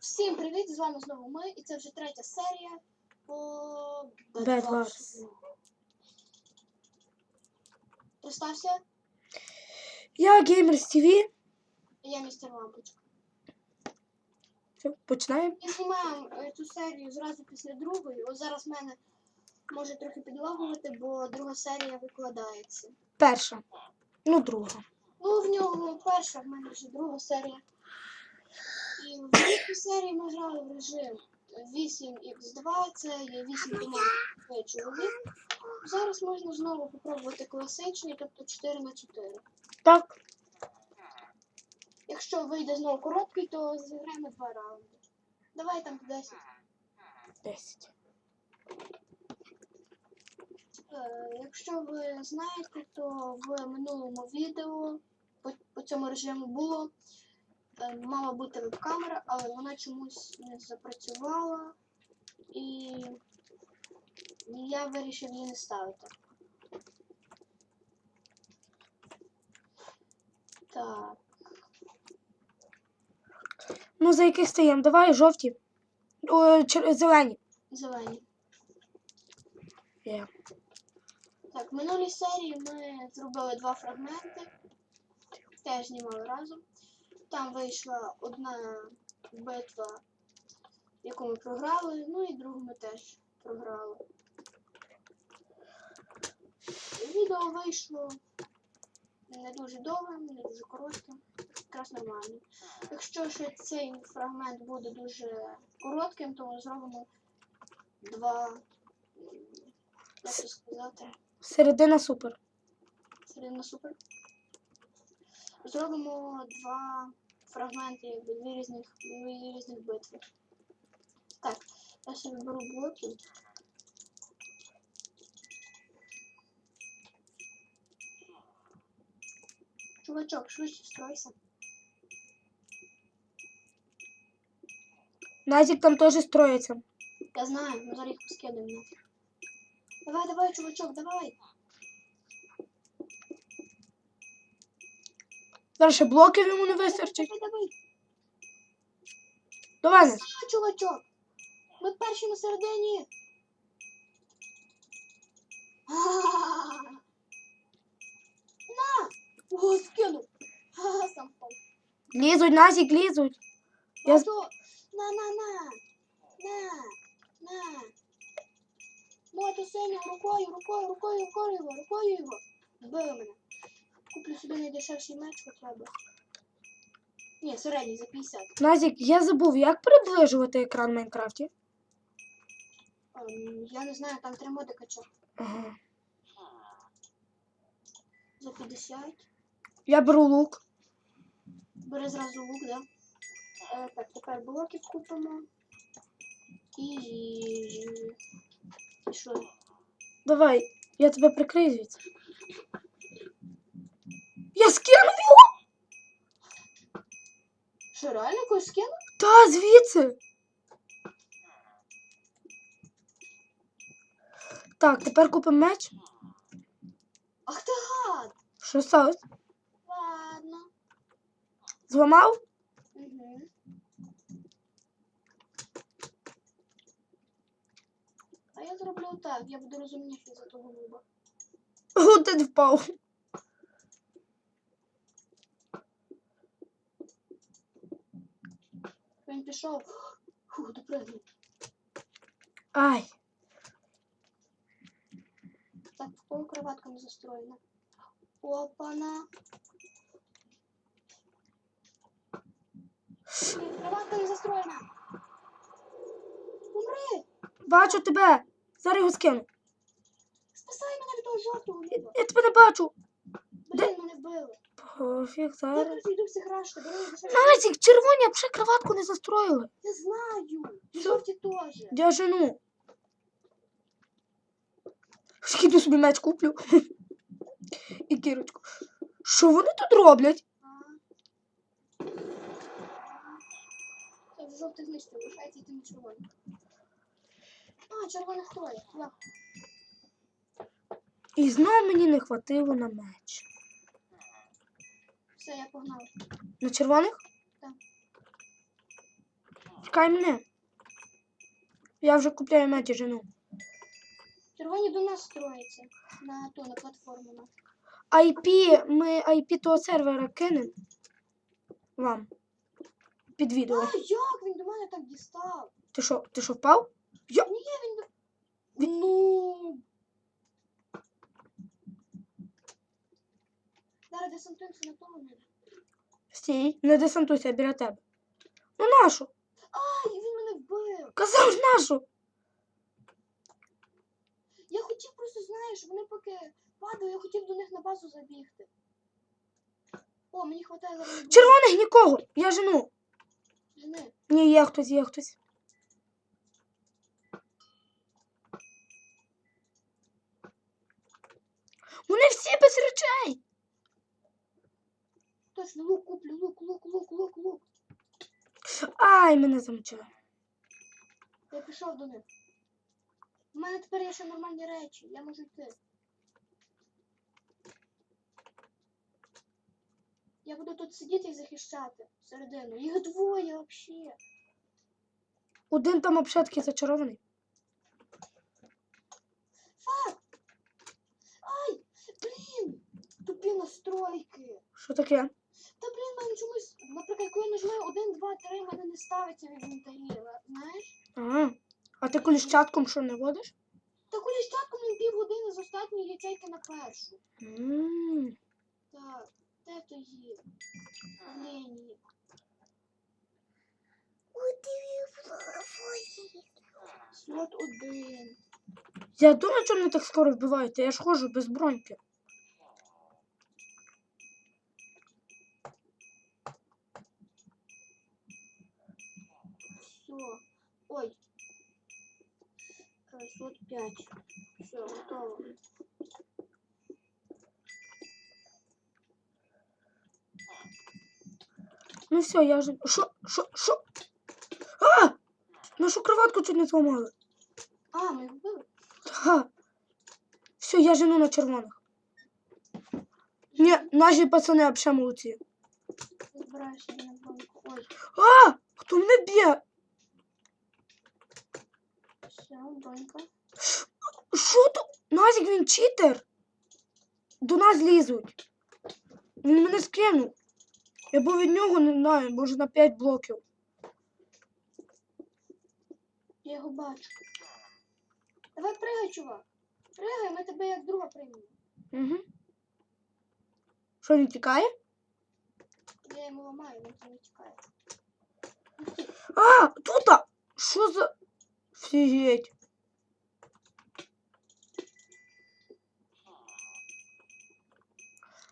Всім привіт! З вами знову ми, і це вже третя серія по Bed Wars. Представся, Я Gamers TV. я містер Лампочка. Все, починаємо. І знімаємо е, цю серію зразу після другої. Ось зараз в мене може трохи підлагувати, бо друга серія викладається. Перша. Ну, друга. Ну, в нього перша, в мене вже друга серія. І в другій серії ми грали в режим 8х2, це є 8 команд 5 чоловік. Зараз можна знову попробувати класичний, тобто 4 на 4. Так. Якщо вийде знову короткий, то зіграємо два раунди. Давай там по 10. 10. Е, Якщо ви знаєте, то в минулому відео по, по цьому режиму було мала бути веб-камера, але вона чомусь не запрацювала і я вирішив її не ставити. Так, Ну, за яких стаємо? Давай жовті. О, чер- зелені. зелені. Є. Так, в минулій серії ми зробили два фрагменти. Теж знімали разом. Там вийшла одна битва, яку ми програли, ну і другу ми теж програли. Відео вийшло не дуже довгим, не дуже коротким, якраз нормально. Якщо ще цей фрагмент буде дуже коротким, то ми зробимо два, як це сказати, Середина супер. Середина супер. Зробимо два фрагменти, якби дві різних, дві різних битви. Так, я собі беру блоки. Чувачок, швидше стройся. Назік там теж строїться. Я знаю, ми зараз їх поскидаємо. Давай, давай, чувачок, давай. Зараз ще блоків йому не вистачить. Давай, давай. Давай, чувачок! Ми перші на середині. На! О, скинув. Сам впав. Лізуть, Назік, лізуть. Я на, на, на. На, на. Мото синім рукою, рукою, рукою, рукою його, рукою його. Вбили мене. Куплю собі найдешевший меч хоча б. Ні, середній за 50. Назік, я забув, як приближувати екран в Майнкрафті. Ем, я не знаю, там три моди качав. Ага. За 50. Я беру лук. Бери зразу лук, да? Е, так, тепер блоків купимо. І. І що? Давай, я тебе прикрию звідси. Я скинув його! Що, реально когось скинув? Та, звідси. Так, тепер купимо меч. Ах ти гад! Що сталося? Ладно. Зламав? Угу. А я зроблю так, я буду розумніший за того губа. Один впав. Він пішов. Фух, допригнув. Ай. Так, в кого кроватка не застроєна. Опана. Кроватка не застроєна. Умри! Бачу тебе. Зараз його скину. Спасай мене від того жовтого Я, я тебе не бачу. Блін, мене вбили. Пофіг, Я зараз. Назік, червоні, а ще кроватку не застроїли. Я знаю. Жовті теж. Я жену. Скину собі меч куплю. І кірочку. Що вони тут роблять? Це жовтих знищив, лишається йти на червоних. А, червоних троє. І знову мені не хватило на меч. Все, я погнав. На червоних? Так. Чекай мене. Я вже купляю меч і жену. Червоні до нас строїться на ту на платформу. на. IP, ми IP того сервера кинемо вам під відео. А як він до мене так дістав? Ти що, ти що впав? Ні, він до. Ну. Зараз десантуємося на тому небі. Стій, не десантуйся біля тебе. Ну нашу? Ай, він мене вбив. Казав ж нашу. Я хотів просто, знаєш, вони поки падали, я хотів до них на базу забігти. О, мені хватає зараз. Червоних нікого. Я жену. Жени. Ні, є хтось, є хтось. Вони всі без речей. Точно, лук куплю, лук, лук, лук, лук, лук. Ай, мене замчали. Я пішов до них. У мене тепер є ще нормальні речі, я можу йти. Я буду тут сидіти і захищати середину. Їх двоє взагалі. Один там обшатки зачарований. Ай! Блін! Тупі настройки. Що таке? Та блін, мене чомусь, наприклад, коли я нажимаю 1, 2, 3, мене не ставиться в інвентарі, знаєш? Ага. А ти коліщатком що не водиш? Та коли щатку мені півгодини з останньої ячейки на першу. М. Так, де то є? Лені. Слот один. Я думаю, чому мене так скоро вбивають? Я ж ходжу без броньки. Все. Ой. Слот 5. Все, готово. Ну все, я вже. Що? Що? Що? А! Нашу кроватку чуть не зламали. А, ми вбили? Ага. Все, я жену на червоних. Ні, наші пацани взагалі молодці. На. Ой, А! Хто мене б'є? Все, бронька. Що тут? Назік він читер. До нас лізуть. Він мене скинув. Я був від нього, не знаю, може на 5 блоків. Я його бачу. Давай пригай, чувак. Пригай, ми тебе як друга приймемо. Угу. Що він тікає? Я йому ламаю, він не тікає. А, тут! Що за. Офігеть.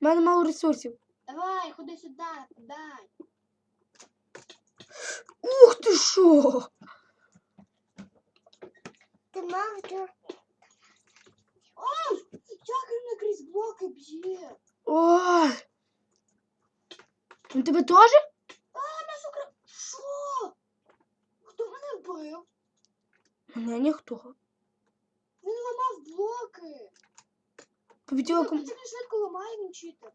У мене мало ресурсів. Давай, ходи сюди, дай. Ух ти що! Ти мав Ой! Як він мене крізь блоки б'є? Ой! Він тебе теж? Мене ніхто. Він ламав блоки. Побіділа Це ком... він швидко ламає, він читер.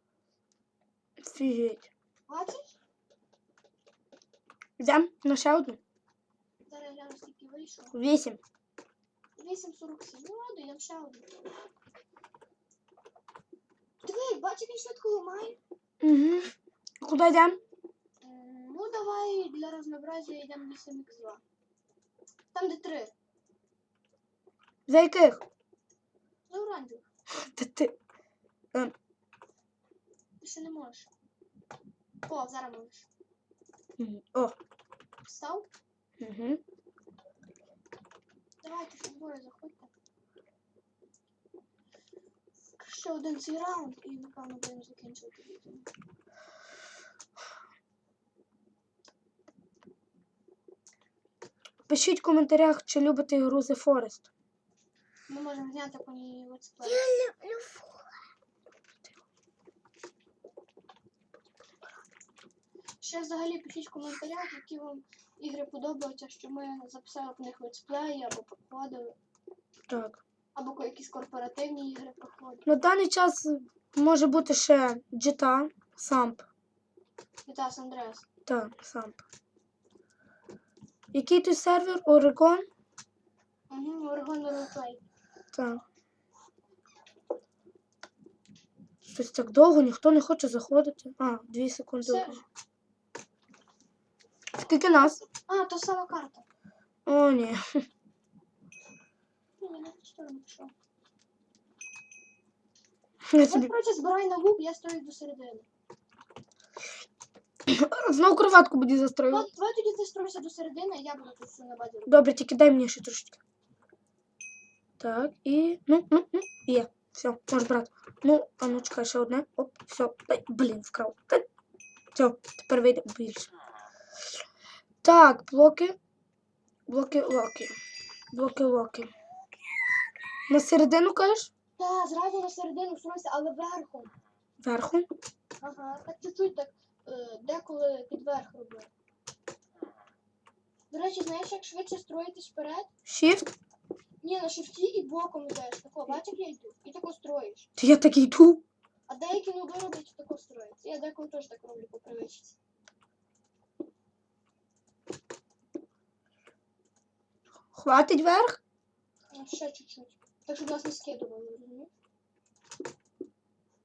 Офігеть. Бачиш? Йдем на ще одну. Зараз я гляну, скільки вийшло. Вісім. 8.47. Ну, ладно, йдемо ще один. Диви, як бачиш, він швидко ламає. Угу. Куди йдемо? М, Ну, давай для разнообразия йдемо 8х2. Там, де 3. За яких? За оранжевих. Та ти. Ти ще не можеш. О, зараз можеш. Мгм. О. Встав? Угу. Давайте ще двоє заходьте. Ще один цей раунд і напевно будемо закінчувати відео. Пишіть в коментарях, чи любите ігру The Forest. Ми можемо зняти по ній летсплей. люблю Ще взагалі пишіть в коментарях, які вам ігри подобаються, що ми записали по них летсплеї або проходили, Так. або якісь корпоративні ігри проходили. На даний час може бути ще GTA, Самп. GTA San Andreas. Так, Самп. Який той сервер? Орегон? Угу, Орегон Ролплей. Так. Щось так довго, ніхто не хоче заходити. А, дві секунди. Все. Скільки нас? А, то сама карта. О, ні. Ні, не читаю, ну що. Я собі... коротше, збирай на лук, я стою до середини. Знову кроватку буду застрою. Ну, давай тоді ти строїшся до середини, а я буду тут все на базі робити. Добре, тільки дай мені ще трошечки. Так, і. Ну, ну, ну, є. Все, можеш брати. Ну, а ну чекай, ще одне. Оп, все. Дай, блін, вкрав. Дай. Все, тепер вийде більше. Так, блоки. Блоки локи. Блоки локи. На середину кажеш? Та, зразу на середину стройся, але верхом. Верху. Ага, так чуть-чуть так е, деколи під верх. До речі, знаєш, як швидше строїтись вперед? Shift. Ні, на шифті і боком йдеш. Тако, бачиш, як я йду? І тако строїш. То я так йду. А деякі ноби роблять тако строїться. Я деколи теж так роблю по привичці. Хватить верх. Ну, ще чуть-чуть. Так, щоб нас не скидували, розумієш?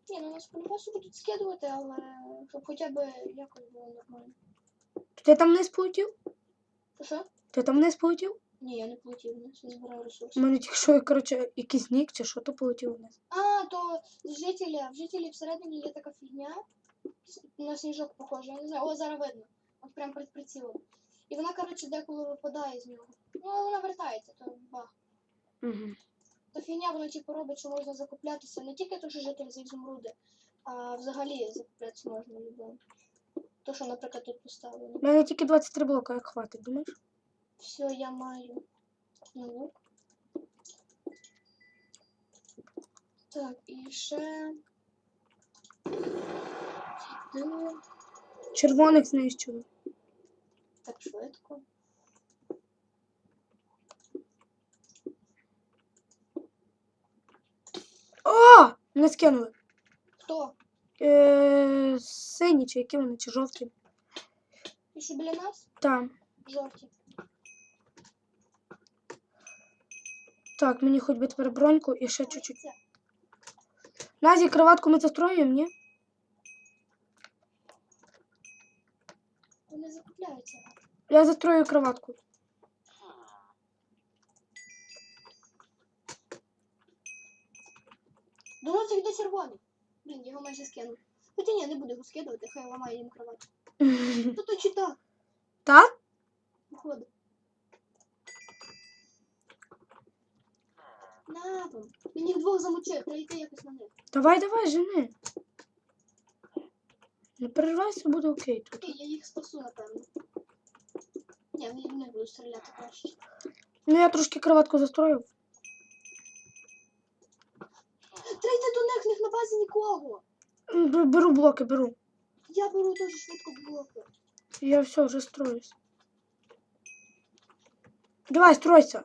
Ні, ну нас по-любому будуть скидувати, але щоб хоча б якось було нормально. Ти там не полетів? Що? Ти там не полетів? Ні, я не полетів, не збираю У ресурси. мене тільки що, коротше, якийсь нік чи що то полетів вниз. А, то з жителя, в жителі всередині є така фігня. На сніжок похоже, я не знаю, о, зараз видно. От прям перед прицілом. І вона, коротше, деколи випадає з нього. Ну, але вона вертається, то баг. Угу. Та фігня, вона типу робить, що можна закуплятися не тільки то, що житель за ізумруди, а взагалі закуплятися можна любому. То, що, наприклад, тут поставлено. У мене тільки 23 блока, як хватить, думаєш? Все, я маю лук. Так, і ще. Ну, Червоних знищили. так швидко. О! Мене скинули. Хто? Е, сині, чи які вони, чи жовті. Що біля нас? Там. Жовті. Так, мені хоч би тепер броньку і ще чуть-чуть. Це. Назі, кроватку ми застроїмо, ні? Вони закупляються. Я застрою кроватку. До нас йде червоний. Блін, його майже скинув. Хоча ні, не буду його скидувати, хай ламає їм кровать. Ну то чи так, Так? походу. На вам. Він їх двох замочив, треба йти якось на них. Давай, давай, жени. Не переживайся, буде окей тут. Окей, я їх спасу, напевно. Ні, я в них буду стріляти краще. Ну я трошки кроватку застроїв. Треба йти до них, в них на базі нікого. М, б- Беру блоки, беру. Я беру дуже швидко блоки. Я все, вже строюсь. Давай, стройся.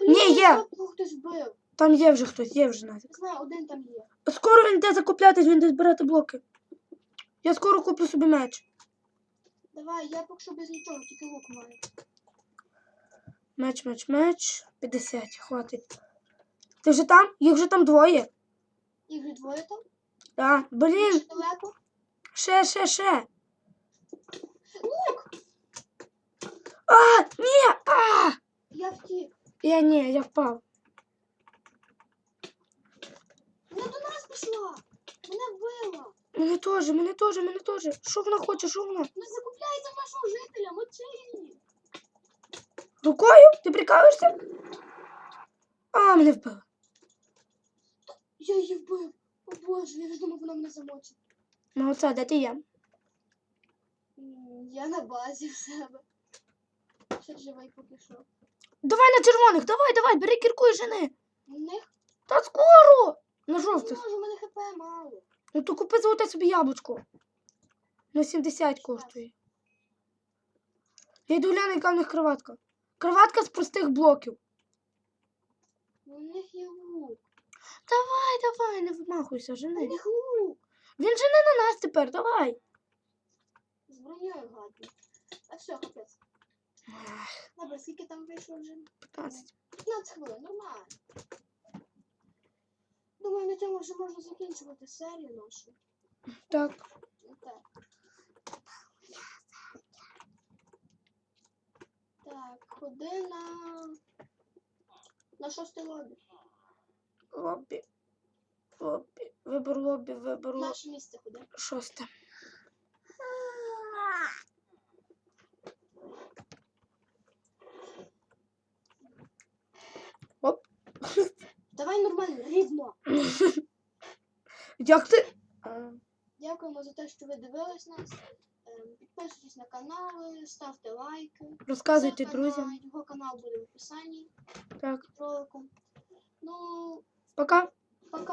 Блін, Ні, є. Його хтось вбив. Там є вже хтось, є вже. Не знаю, один там є. Скоро він йде закуплятись, він йде збирати блоки. Я скоро куплю собі меч. Давай, я поки що без нічого, тільки лук маю. Меч, меч, меч. 50, хватить. Ти вже там? Їх вже там двоє. Їх вже двоє там. Так. Блін, Ще далеко. ще, ще, ще. Лук! А, ні, а! Я втік. Я ні, я впав. Вона до пішла. Мене вбила. Мене теж, мене теж, мене теж. Що вона хоче, що вона? Вона закупляється в нашого жителя, мочи її. Рукою? Ти прикалуєшся? А, мене вбила. Я її вбив. О боже, я ж думав, вона мене замочить. Ну оце, де ти є? М, Я на базі в себе. Ще живий поки що. Давай на червоних, давай, давай, бери кірку і жени. У них Та скоро! На не жовтих. можу, у мене хп мало. Ну то купи золоте собі яблучко. На 70 коштує. Я йду гляну, яка в них кроватка. Кроватка з простих блоків. У них є лук. Давай, давай, не вимахуйся, У жени. них лук. Він жени на нас тепер, давай. З броньою гадно. А все, капець. Добре, скільки там вийшло вже? 15. 15 хвилин, нормально. Думаю, на цьому вже можна закінчувати серію нашу. Так. Так. Так, ходи на. На шостий лобі. Лобі. Лобі. Вибор лобі, вибор лобі. Наше місце ходи. Шосте. Оп. Давай нормально, рівно. Як ти? Дякуємо за те, що ви дивились нас. Ем, Підписуйтесь на канали, ставте лайки. Розказуйте Ссылка друзям. Його канал буде в описанні Так. ролику. Ну, Пока.